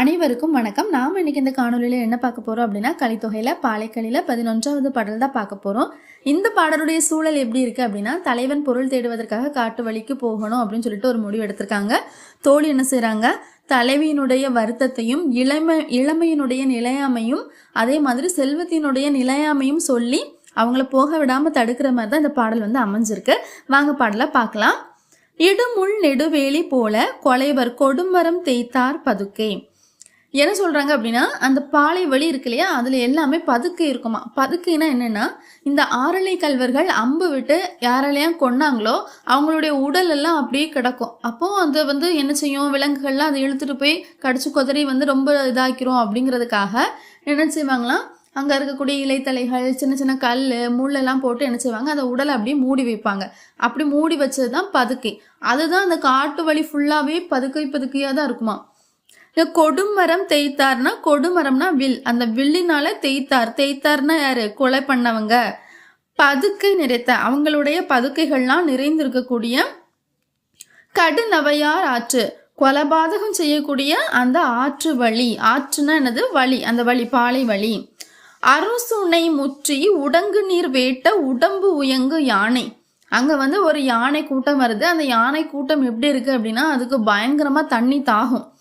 அனைவருக்கும் வணக்கம். நாம் இன்னைக்கு இந்த காணொலியில் என்ன பார்க்க போகிறோம் அப்படின்னா கலித்தொகையில் பாலைக்கலியில் பதினொன்றாவது பாடல் தான் பார்க்க போகிறோம் இந்த பாடலுடைய சூழல் எப்படி இருக்குது அப்படின்னா தலைவன் பொருள் தேடுவதற்காக காட்டு வழிக்கு போகணும் அப்படின்னு சொல்லிட்டு ஒரு முடிவு எடுத்திருக்காங்க. தோழி என்ன செய்கிறாங்க தலைவியினுடைய வருத்தத்தையும் இளமை இளமையினுடைய நிலையாமையும் அதே மாதிரி செல்வத்தினுடைய நிலையாமையும் சொல்லி அவங்கள போக விடாமல் தடுக்கிற மாதிரி தான் இந்த பாடல் வந்து அமைஞ்சிருக்கு. வாங்க பாடலை பார்க்கலாம். இடுமுள் நெடுவேலி போல கொலைவர் கொடுமரம் தேய்த்தார் பதுக்கே. என்ன சொல்கிறாங்க அப்படின்னா அந்த பாலை வழி இருக்கு இல்லையா? அதில் எல்லாமே பதுக்கை இருக்குமா? பதுக்கைனா என்னென்னா இந்த ஆரலை கல்வர்கள் அம்பு விட்டு யாரெல்லாம் கொன்னாங்களோ அவங்களுடைய உடல் எல்லாம் அப்படியே கிடக்கும். அப்போ அது வந்து என்ன செய்யும்? விலங்குகள்லாம் அதை இழுத்துட்டு போய் கடிச்சு குதறி வந்து ரொம்ப இதாக்கிறோம் அப்படிங்கிறதுக்காக என்ன செய்வாங்களாம் அங்கே இருக்கக்கூடிய இலைத்தலைகள் சின்ன சின்ன கல் முள்ளெல்லாம் போட்டு என்ன செய்வாங்க? அந்த உடலை அப்படியே மூடி வைப்பாங்க. அப்படி மூடி வச்சது தான் பதுக்கை. அதுதான் அந்த காட்டு வழி ஃபுல்லாகவே பதுக்கை பதுக்கையாக தான் இருக்குமா? இந்த கொடுமரம் தேய்த்தார்னா கொடுமரம்னா வில். அந்த வில்லினால தேய்த்தார். தேய்த்தார்னா யாரு? கொலை பண்ணவங்க. பதுக்கை நிறைத்த அவங்களுடைய பதுக்கைகள்லாம் நிறைந்திருக்கக்கூடிய கடுநவையார் ஆற்று. கொலபாதகம் செய்யக்கூடிய அந்த ஆற்று வழி. ஆற்றுனா என்னது? வழி. அந்த வழி பாலை வழி. அரசுனை முற்றி உடங்கு நீர் வேட்ட உடம்பு உயங்கு யானை. அங்க வந்து ஒரு யானை கூட்டம் வருது. அந்த யானை கூட்டம் எப்படி இருக்கு அப்படின்னா அதுக்கு பயங்கரமா தண்ணி தாகும்.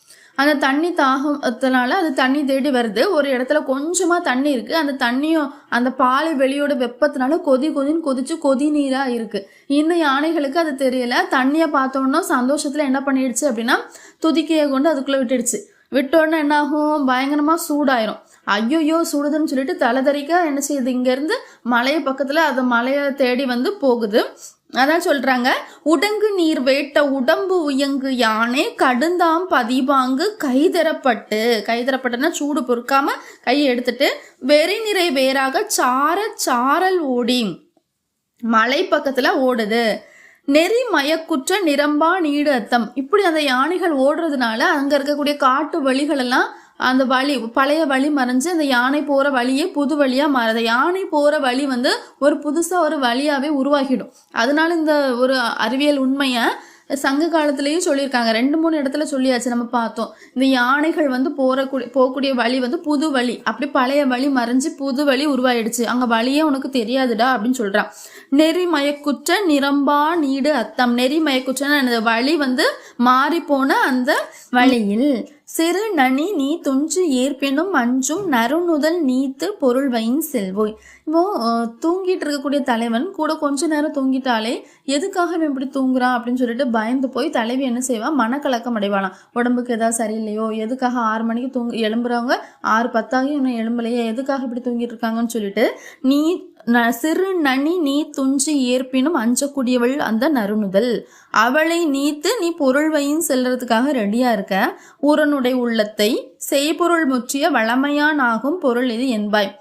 அந்த தண்ணி தாகத்தினால அது தண்ணி தேடி வருது. ஒரு இடத்துல கொஞ்சமா தண்ணி இருக்கு. அந்த தண்ணியும் அந்த பாலை வெளியோட வெப்பத்தினால கொதி கொதின்னு கொதிச்சு கொதி நீரா இருக்கு. இந்த யானைகளுக்கு அது தெரியல. தண்ணியை பார்த்தோன்னா சந்தோஷத்துல என்ன பண்ணிடுச்சு அப்படின்னா துதிக்கையை கொண்டு அதுக்குள்ள விட்டுடுச்சு. விட்டோடனே என்ன ஆகும்? பயங்கரமா சூடாயிரும். ஐயோயோ சுடுதுன்னு சொல்லிட்டு தலைதறிக்க என்ன செய்யுது? இங்கேருந்து மலைய பக்கத்தில் அது மலையை தேடி வந்து போகுது. அதான் சொல்றாங்க உடங்கு நீர் வேட்ட உடம்பு உயங்கு யானை கடுந்தாம் பதிவாங்கு கைதரப்பட்டு கைதரப்பட்டுனா சூடு பொறுக்காம கையை எடுத்துட்டு வெறி நிறை வேறாக சார சாரல் ஓடி. மலை பக்கத்துல ஓடுது. நெறி மயக்குற்ற நிரம்பா நீடு அத்தம். இப்படி அந்த யானைகள் ஓடுறதுனால அங்க இருக்கக்கூடிய காட்டு வழிகளெல்லாம் அந்த வழி பழைய வழி மறைஞ்சு அந்த யானை போற வழியே புது வழியா மாறுது. யானை போற வழி வந்து ஒரு புதுசா ஒரு வழியாவே உருவாகிடும். அதனால இந்த ஒரு அறிவியல் உண்மையை சங்க காலத்திலையும் சொல்லியிருக்காங்க. ரெண்டு மூணு இடத்துல சொல்லியாச்சு நம்ம பார்த்தோம். இந்த யானைகள் வந்து போறக்கூடிய போகக்கூடிய வழி வந்து புது வழி. அப்படி பழைய வழி மறைஞ்சு புது வழி உருவாயிடுச்சு. அங்க வழியே உனக்கு தெரியாதுடா அப்படின்னு சொல்றான். நெறி மயக்குற்ற நிரம்பா நீடு அத்தம். நெறி மயக்குற்றன்னு அந்த வழி வந்து மாறி போன அந்த வழியில். சிறு நனி நீ துஞ்சு ஏற்பினும் அஞ்சும் நறுநுதல் நீத்து பொருள் வைன் செல்வோய். இப்போ தூங்கிட்டு இருக்கக்கூடிய தலைவன் கூட கொஞ்ச நேரம் தூங்கிட்டாலே எதுக்காக இவன் இப்படி தூங்குறான் அப்படின்னு சொல்லிட்டு பயந்து போய் தலைவி என்ன செய்வான் மனக்கலக்கம் அடைவாளாம். உடம்புக்கு ஏதாவது சரியில்லையோ எதுக்காக ஆறு மணிக்கு தூங்கு எழும்புறவங்க ஆறு பத்தாகும் இன்னும் எழும்பலையே எதுக்காக இப்படி தூங்கிட்டு இருக்காங்கன்னு சொல்லிட்டு நீ சிறு நனி நீ துஞ்சி ஏற்பினும் அஞ்சக்கூடியவள் அந்த நறுணுதல் அவளை நீத்து நீ பொருள்வையும் செல்றதுக்காக ரெடியா இருக்க ஊரனுடைய உள்ளத்தை செய்பொருள் முற்றிய வளமையான் ஆகும் பொருள் இது என்பாய்.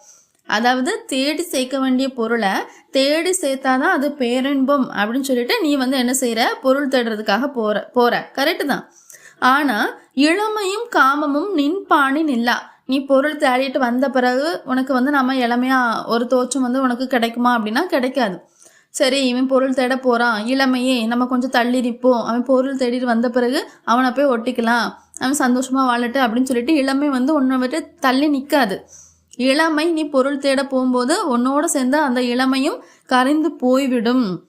அதாவது தேடி சேர்க்க வேண்டிய பொருளை தேடி சேர்த்தாதான் அது பேரின்பம் அப்படின்னு சொல்லிட்டு நீ வந்து என்ன செய்யற பொருள் தேடுறதுக்காக போற போற. கரெக்டு தான். ஆனா இளமையும் காமமும் நின்பாணி நில்லா நீ பொருள் தேடிட்டு வந்த பிறகு உனக்கு வந்து நம்ம இளமையா ஒரு தோற்றம் வந்து உனக்கு கிடைக்குமா அப்படின்னா கிடைக்காது. சரி இவன் பொருள் தேட போறான். இளமையே நம்ம கொஞ்சம் தள்ளி நிற்போம். அவன் பொருள் தேடிட்டு வந்த பிறகு அவனை போய் ஒட்டிக்கலாம். அவன் சந்தோஷமா வாழட்டு அப்படின்னு சொல்லிட்டு இளமை வந்து உன்னை விட்டு தள்ளி நிற்காது இளமை நீ பொருள் தேட போகும்போது உன்னோட சேர்ந்து அந்த இளமையும் கரைந்து போய்விடும்.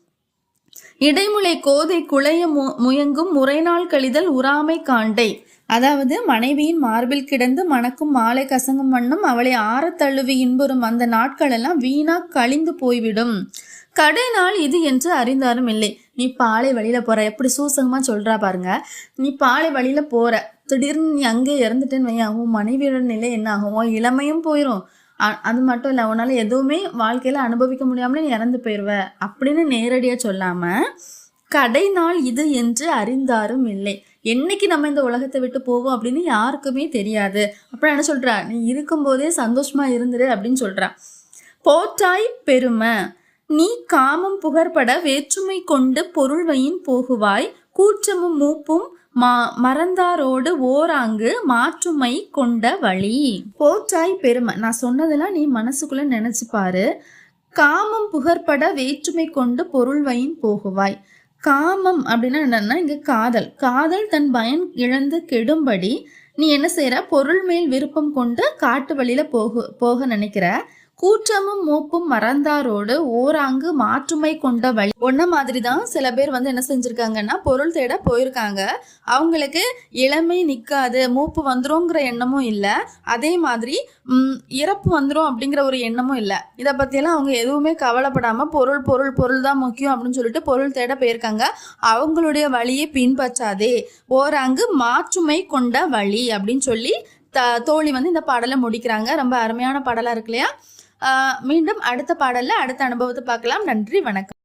இடைமுலை கோதை குலைய மு- முயங்கும் முறைநாள் கழிதல் உறாமை காண்டை. அதாவது மனைவியின் மார்பில் கிடந்து மணக்கும் மாலை கசங்கும் வண்ணம் அவளை ஆற தழுவி இன்புறும் அந்த நாட்களெல்லாம் வீணா கழிந்து போய்விடும். கடை நாள் இது என்று அறிந்தாரும் இல்லை. நீ பாலை வழியில போற. எப்படி சூசகமா சொல்றா பாருங்க. நீ பாலை வழியில போற. திடீர்னு நீ அங்கே இறந்துட்டேன்னு வையாகும் மனைவியோட நிலை என்ன ஆகும்? இளமையும் போயிடும் அ- அது மட்டும் இல்லை உன்னால எதுவுமே வாழ்க்கையில அனுபவிக்க முடியாமலே நீ இறந்து போயிடுவ அப்படின்னு நேரடியா சொல்லாம கடை நாள் இது என்று அறிந்தாரும் இல்லை. என்னைக்கு நம்ம இந்த உலகத்தை விட்டு போவோம் அப்படின்னு யாருக்குமே தெரியாது. அப்புறம் என்ன சொல்றா? நீ இருக்கும்போதே சந்தோஷமா இருந்துரு அப்படின்னு சொல்றா. போற்றாய் பெருமை. நீ காமம் புகற்பட வேற்றுமை கொண்டு பொருள்வையின் போகுவாய். கூற்றமும் மூப்பும் மா மறந்தாரோடு ஓராங்கு மாற்றுமை கொண்ட வழி. போற்றாய் பெருமை. நான் சொன்னதெல்லாம் நீ மனசுக்குள்ள நினைச்சு பாரு. காமம் புகற்பட வேற்றுமை கொண்டு பொருள்வையின் போகுவாய். காமம் அப்படின்னா என்னன்னா இங்க காதல். காதல் தன் பயன் இழந்து கெடும்படி நீ என்ன செய்யற பொருள் மேல் விருப்பம் கொண்டு காட்டு வழியில போக போக நினைக்கிற. கூற்றமும் மூப்பும் மறந்தாரோடு ஓராங்கு மாற்றுமை கொண்ட வழி. ஒன்ன மாதிரி தான் சில பேர் வந்து என்ன செஞ்சிருக்காங்கன்னா பொருள் தேட போயிருக்காங்க. அவங்களுக்கு இளமை நிற்காது மூப்பு வந்துருங்கிற எண்ணமும் இல்லை. அதே மாதிரி இறப்பு வந்துடும் அப்படிங்கிற ஒரு எண்ணமும் இல்லை. இதை பற்றியெல்லாம் அவங்க எதுவுமே கவலைப்படாமல் பொருள் பொருள் பொருள் தான் முக்கியம் அப்படின்னு சொல்லிட்டு பொருள் தேட போயிருக்காங்க. அவங்களுடைய வழியை பின்பற்றாதே. ஓராங்கு மாற்றுமை கொண்ட வழி அப்படின்னு சொல்லி த தோழி வந்து இந்த பாடலை முடிக்கிறாங்க. ரொம்ப அருமையான பாடலாக இருக்கு இல்லையா? மீண்டும் அடுத்த பாடலில் அடுத்த அனுபவத்தை பார்க்கலாம். நன்றி வணக்கம்.